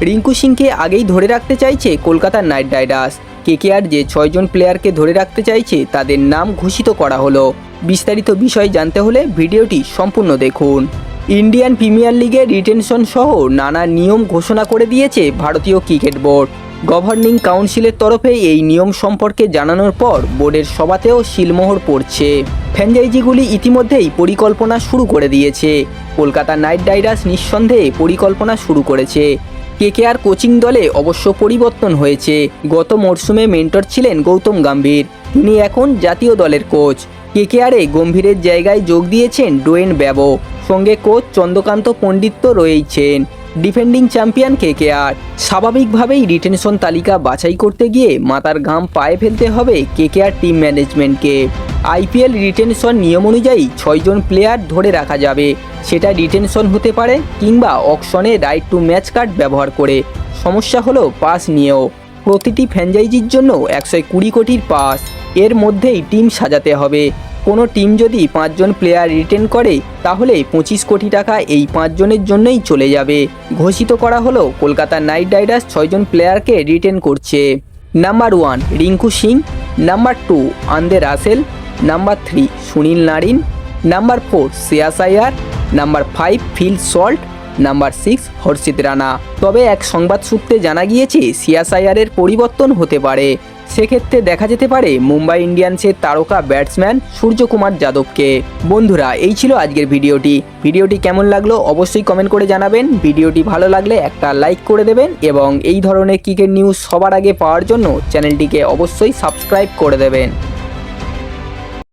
রিঙ্কু সিংকে আগেই ধরে রাখতে চাইছে কলকাতার নাইট রাইডার্স। কেকেআর যে ছয়জন প্লেয়ারকে ধরে রাখতে চাইছে, তাদের নাম ঘোষিত করা হলো। বিস্তারিত বিষয় জানতে হলে ভিডিওটি সম্পূর্ণ দেখুন। ইন্ডিয়ান প্রিমিয়ার লিগে রিটেনশন সহ নানা নিয়ম ঘোষণা করে দিয়েছে ভারতীয় ক্রিকেট বোর্ড। গভর্নিং কাউন্সিলের তরফে এই নিয়ম সম্পর্কে জানানোর পর বোর্ডের সভাতেও শিলমোহর পড়ছে। ফ্র্যাঞ্চাইজিগুলি ইতিমধ্যেই পরিকল্পনা শুরু করে দিয়েছে। কলকাতা নাইট রাইডার্স নিঃসন্দেহে পরিকল্পনা শুরু করেছে। কেকেআর কোচিং দলে অবশ্য পরিবর্তন হয়েছে। গত মরশুমে মেন্টর ছিলেন গৌতম গম্ভীর। তিনি এখন জাতীয় দলের কোচ। কেকেআরে গম্ভীরের জায়গায় যোগ দিয়েছেন ডোয়েন ব্যাবো। সঙ্গে কোচ চন্দ্রকান্ত পণ্ডিত তো রয়েইছেন ডিফেন্ডিং চ্যাম্পিয়ন কে কেকেআর। স্বাভাবিকভাবেই রিটেনশন তালিকা বাছাই করতে গিয়ে মাথার ঘাম পায়ে ফেলতে হবে কেকেআর টিম ম্যানেজমেন্টকে। আইপিএল রিটেনশন নিয়ম অনুযায়ী ছয়জন প্লেয়ার ধরে রাখা যাবে। সেটা রিটেনশন হতে পারে কিংবা অকশনে রাইট টু ম্যাচ কার্ড ব্যবহার করে। সমস্যা হলো পাস নিয়েও। প্রতিটি ফ্র্যাঞ্চাইজির জন্য একশো কুড়ি কোটির পাস এর মধ্যেই টিম সাজাতে হবে। কোনো টিম যদি পাঁচজন প্লেয়ার রিটেন করে, তাহলে পঁচিশ কোটি টাকা এই পাঁচজনের জন্যই চলে যাবে। ঘোষিত করা হলো, কলকাতা নাইট রাইডার্স ছয়জন প্লেয়ারকে রিটেন করছে। Number one Rinku Singh. Number two Andre Russell. Number three Sunil Narine. Number four Shreyas Iyer number five Phil Salt. Number six Harshit Rana. তবে এক সংবাদ সূত্রে জানা গিয়েছে সিয়াস আয়ারের পরিবর্তন হতে পারে। সেক্ষেত্রে দেখা যেতে পারে মুম্বাই ইন্ডিয়ান্সের তারকা ব্যাটসম্যান সূর্যকুমার যাদবকে। বন্ধুরা, এই ছিল আজকের ভিডিওটি। ভিডিওটি কেমন লাগল অবশ্যই কমেন্ট করে জানাবেন। ভিডিওটি ভালো লাগলে একটা লাইক করে দেবেন এবং এই ধরনের ক্রিকেট নিউজ সবার আগে পাওয়ার জন্য চ্যানেলটিকে অবশ্যই সাবস্ক্রাইব করে দেবেন।